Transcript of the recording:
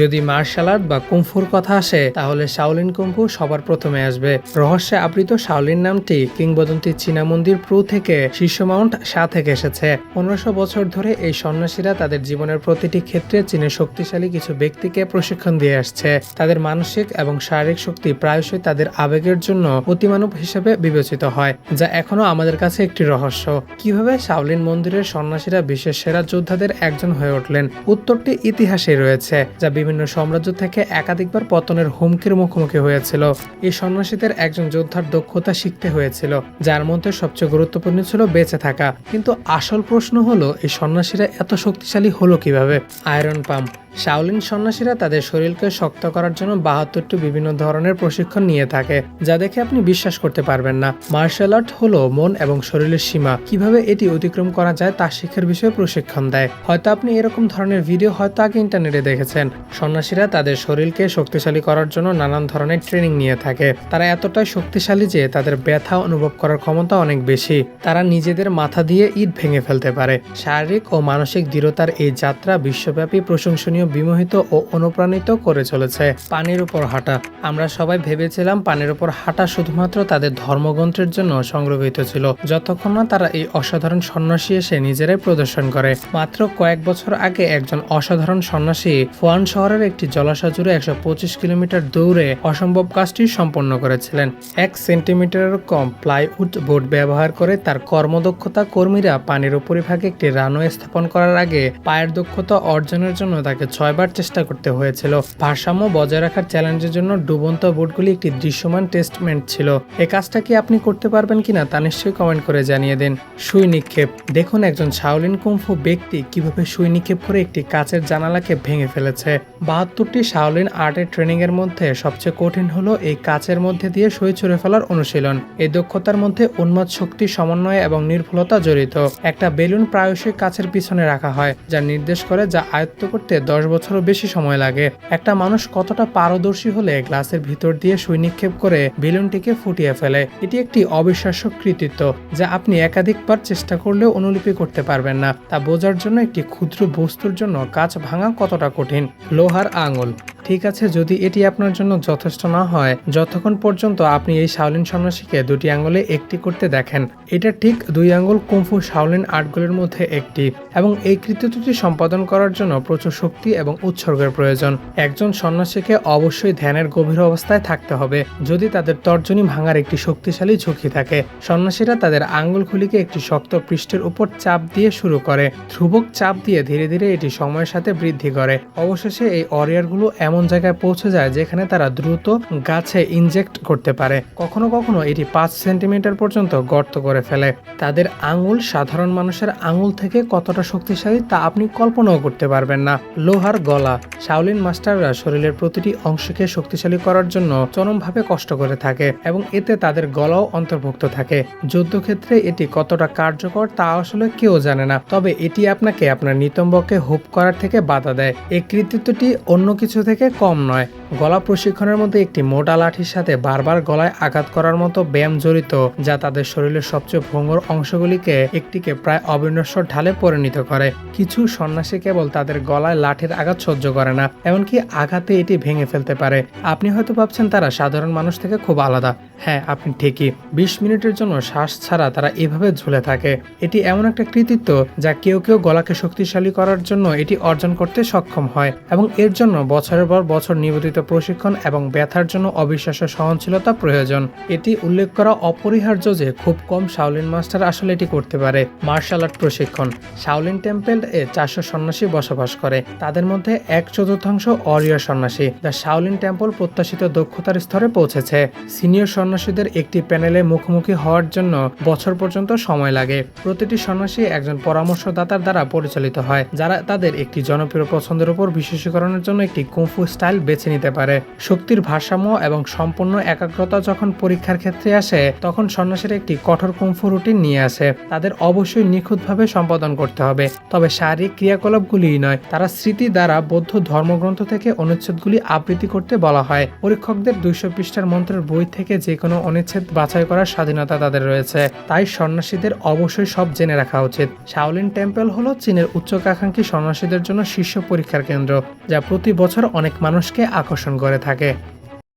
যদি martial art বা কুমফুর কথা আসে, তাহলে শাওলিন কুমফু সবার প্রথমে আসবে। রহস্যে আবৃত শাওলিন নামটি কিংবদন্তি চীনা মন্দির প্রু থেকে শীর্ষ মাউন্ট সা থেকে এসেছে। পনেরোশো বছর ধরে এই সন্ন্যাসীরা তাদের জীবনের প্রতিটি ক্ষেত্রে চীনের শক্তিশালী কিছু ব্যক্তিকে প্রশিক্ষণ দিয়ে আসছে। তাদের মানসিক এবং শারীরিক শক্তি প্রায়শই তাদের আবেগের জন্য অতিমানব হিসেবে বিবেচিত হয়, যা এখনও আমাদের কাছে একটি রহস্য। কীভাবে শাওলিন মন্দিরের সন্ন্যাসীরা বিশ্বের সেরা যোদ্ধাদের একজন হয়ে উঠলেন? উত্তরটি ইতিহাসে রয়েছে, যা বিভিন্ন সাম্রাজ্য থেকে একাধিকবার পতনের হুমকির মুখোমুখি হয়েছিল। এই সন্ন্যাসীদের একজন যোদ্ধার দক্ষতা শিখতে হয়েছিল, যার মধ্যে সবচেয়ে গুরুত্বপূর্ণ ছিল বেঁচে থাকা। কিন্তু আসল প্রশ্ন হলো, এই সন্ন্যাসীরা এত শক্তিশালী হলো কীভাবে? Iron pump. শাওলিন সন্ন্যাসীরা তাদের শরীরকে শক্ত করার জন্য বাহাত্তরটি বিভিন্ন ধরনের প্রশিক্ষণ নিয়ে থাকে, যা দেখে আপনি বিশ্বাস করতে পারবেন না। মার্শাল আর্ট হলো মন এবং শরীরের সীমা। কীভাবে এটি অতিক্রম করা যায় তা শিক্ষার বিষয়ে প্রশিক্ষণ দেয়। হয়তো আপনি এরকম ধরনের ভিডিও হয়তো আগে ইন্টারনেটে দেখেছেন। সন্ন্যাসীরা তাদের শরীরকে শক্তিশালী করার জন্য নানান ধরনের ট্রেনিং নিয়ে থাকে। তারা এতটাই শক্তিশালী যে তাদের ব্যথা অনুভব করার ক্ষমতা অনেক বেশি। তারা নিজেদের মাথা দিয়ে ইট ভেঙে ফেলতে পারে। শারীরিক ও মানসিক দৃঢ়তার এই যাত্রা বিশ্বব্যাপী প্রশংসনীয় বিমোহিত ও অনুপ্রাণিত করে চলেছে পানির উপর হাঁটা। আমরা সবাই ভেবেছিলাম পানির উপর হাঁটা শুধুমাত্র তাদের ধর্মগ্রন্থের জন্য সংরক্ষিত ছিল। যতক্ষণ না তারা এই অসাধারণ সন্ন্যাসী এসে নিজেরাই প্রদর্শন করে। মাত্র কয়েক বছর আগে একজন অসাধারণ সন্ন্যাসী ফুয়ান শহরের একটি জলাশয় জুড়ে একশো পঁচিশ কিলোমিটার দৌড়ে অসম্ভব কাজটি সম্পন্ন করেছিলেন। এক সেন্টিমিটারের কম প্লাইউড বোর্ড ব্যবহার করে তার কর্মদক্ষতা কর্মীরা পানির উপরিভাগে একটি রানওয়ে স্থাপন করার আগে পায়ের দক্ষতা অর্জনের জন্য তাকে ছয়বার চেষ্টা করতে হয়েছিল। ভারসাম্য বজায় রাখার চ্যালেঞ্জের জন্য ডুবন্ত বোটগুলি একটি দৃশ্যমান টেস্টমেন্ট ছিল। এ কাজটা কি আপনি করতে পারবেন কিনা তা নিশ্চয়ই কমেন্ট করে জানিয়ে দিন। সুই নিক্ষেপ। দেখুন একজন শাওলিন কুম্ফু ব্যক্তি কীভাবে সুই নিক্ষেপ করে একটি কাচের জানালাকে ভেঙে ফেলেছে। বাহাত্তরটি শাওলিন আর্টের ট্রেনিং এর মধ্যে সবচেয়ে কঠিন হলো এই কাচের মধ্যে দিয়ে সই ছুড়ে ফেলার অনুশীলন। এই দক্ষতার মধ্যে উন্মাদ শক্তি, সমন্বয় এবং নির্ভুলতা জড়িত। একটা বেলুন প্রায়শই কাচের পিছনে রাখা হয়, যা নির্দেশ করে যা আয়ত্ত করতে দশ বছরও বেশি সময় লাগে। একটা মানুষ কতটা পারদর্শী হলে গ্লাসের ভিতর দিয়ে সুই নিক্ষেপ করে বেলুনটিকে ফুটিয়ে ফেলে, এটি একটি অবিশ্বাস্য কৃতিত্ব যা আপনি একাধিকবার চেষ্টা করলেও অনুলিপি করতে পারবেন না। তা বোঝার জন্য একটি ক্ষুদ্র বস্তুর জন্য কাজ ভাঙা কতটা কঠিন? লোহার আঙুল। ঠিক আছে, যদি এটি আপনার জন্য যথেষ্ট না হয়, যতক্ষণ পর্যন্ত আপনি এই শাওলিন সন্ন্যাসীকে দুটি আঙ্গুলে একটি করতে দেখেন, এটা ঠিক দুই আঙ্গুল কুমফু শাওলিন আর্টগুলির মধ্যে একটি, এবং এই কৃতিত্বটি সম্পাদন করার জন্য প্রচুর শক্তি এবং উৎসর্গের প্রয়োজন। একজন সন্ন্যাসীকে অবশ্যই ধ্যানের গভীর অবস্থায় থাকতে হবে, যদি তাদের তর্জনী ভাঙার একটি শক্তিশালী ঝুঁকি থাকে। সন্ন্যাসীরা তাদের আঙ্গুলগুলিকে একটি শক্ত পৃষ্ঠের উপর চাপ দিয়ে শুরু করে, ধ্রুবক চাপ দিয়ে ধীরে ধীরে এটি সময়ের সাথে বৃদ্ধি করে। অবশেষে এই অরিয়ারগুলো এমন জায়গায় পৌঁছে যায় যেখানে তারা দ্রুত গাছে ইনজেক্ট করতে পারে। কখনো কখনো এটি পাঁচ সেন্টিমিটার পর্যন্ত গর্ত করে ফেলে। তাদের আঙুল সাধারণ মানুষের আঙুল থেকে কতটা শক্তিশালী তা আপনি কল্পনাও করতে পারবেন না। লোহার গলা। শাওলিন মাস্টাররা শরীরের প্রতিটি অংশকে শক্তিশালী করার জন্য চরমভাবে কষ্ট করে থাকে এবং এতে তাদের গলাও অন্তর্ভুক্ত থাকে। যুদ্ধক্ষেত্রে এটি কতটা কার্যকর তা আসলে কেউ জানে না, তবে এটি আপনাকে আপনার নিতম্বকে হুপ করার থেকে বাধা দেয়। এই কৃতিত্বটি অন্য কিছু থেকে কম নয়। গলা প্রশিক্ষণের মধ্যে একটি মোটা লাঠির সাথে বারবার গলায় আঘাত করার মতো ব্যায়াম জড়িত, যা তাদের শরীরের সবচেয়ে ভঙ্গুর অংশগুলিকে একটিকে প্রায় অবিনশ্বর ঢালে পরিণত করে। কিছু সন্ন্যাসী কেবল তাদের গলায় লাঠির আঘাত সহ্য করে না, এমনকি আঘাতে এটি ভেঙে ফেলতে পারে। আপনি হয়তো ভাবছেন তারা সাধারণ মানুষ থেকে খুব আলাদা। হ্যাঁ আপনি ঠিকই। বিশ মিনিটের জন্য শ্বাস ছাড়া তারা এভাবে ঝুলে থাকে। এটি এমন একটা কৃতিত্ব যা কেউ কেউ গলাকে শক্তিশালী করার জন্য এটি অর্জন করতে সক্ষম হয় এবং এর জন্য বছরের পর বছর নিবেদিত প্রশিক্ষণ এবং ব্যথার জন্য অবিশ্বাস্য সহনশীলতা প্রয়োজন। এটি উল্লেখ করা অপরিহার্য যে খুব কম শাওলিন মাস্টার আসলে এটি করতে পারে। মার্শাল আর্ট প্রশিক্ষণ। শাওলিন টেম্পেল এ চারশো সন্ন্যাসী বসবাস করে। তাদের মধ্যে এক চতুর্থাংশ অরিয় সন্ন্যাসী। দ্য শাওলিন টেম্পল প্রত্যাশিত দক্ষতার স্তরে পৌঁছেছে। সিনিয়র সন্ন্যাসীদের একটি প্যানেলে মুখোমুখি হওয়ার জন্য বছর পর্যন্ত সময় লাগে। প্রতিটি সন্ন্যাসী একজন পরামর্শদাতার দ্বারা পরিচালিত হয়, যারা তাদের একটি জনপ্রিয় পছন্দের উপর বিশেষীকরণের জন্য একটি কুংফু স্টাইল বেছে নিতে পারে। শক্তির ভারসাম্য এবং সম্পূর্ণ একাগ্রতা যখন পরীক্ষার ক্ষেত্রে আসে, তখন সন্ন্যাসীরা একটি কঠোর কুংফু রুটিন নিয়ে আসে। তাদের অবশ্যই নিখুঁতভাবে সম্পাদন করতে হবে। তবে শারীরিক ক্রিয়াকলাপগুলিই নয়, তারা স্মৃতি দ্বারা বৌদ্ধ ধর্মগ্রন্থ থেকে অনুচ্ছেদগুলি আবৃত্তি করতে বলা হয়। পরীক্ষকদের দুইশো পৃষ্ঠার মন্ত্রের বই থেকে যে কোনো অনিচ্ছেদ বাছাই করার স্বাধীনতা তাদের রয়েছে। তাই সন্ন্যাসীদের অবশ্যই সব জেনে রাখা উচিত। শাওলিন টেম্পল হলো চীনের উচ্চকাঙ্ক্ষী সন্ন্যাসীদের জন্য শীর্ষ পরীক্ষার কেন্দ্র, যা প্রতি বছর অনেক মানুষকে আকর্ষণ করে থাকে।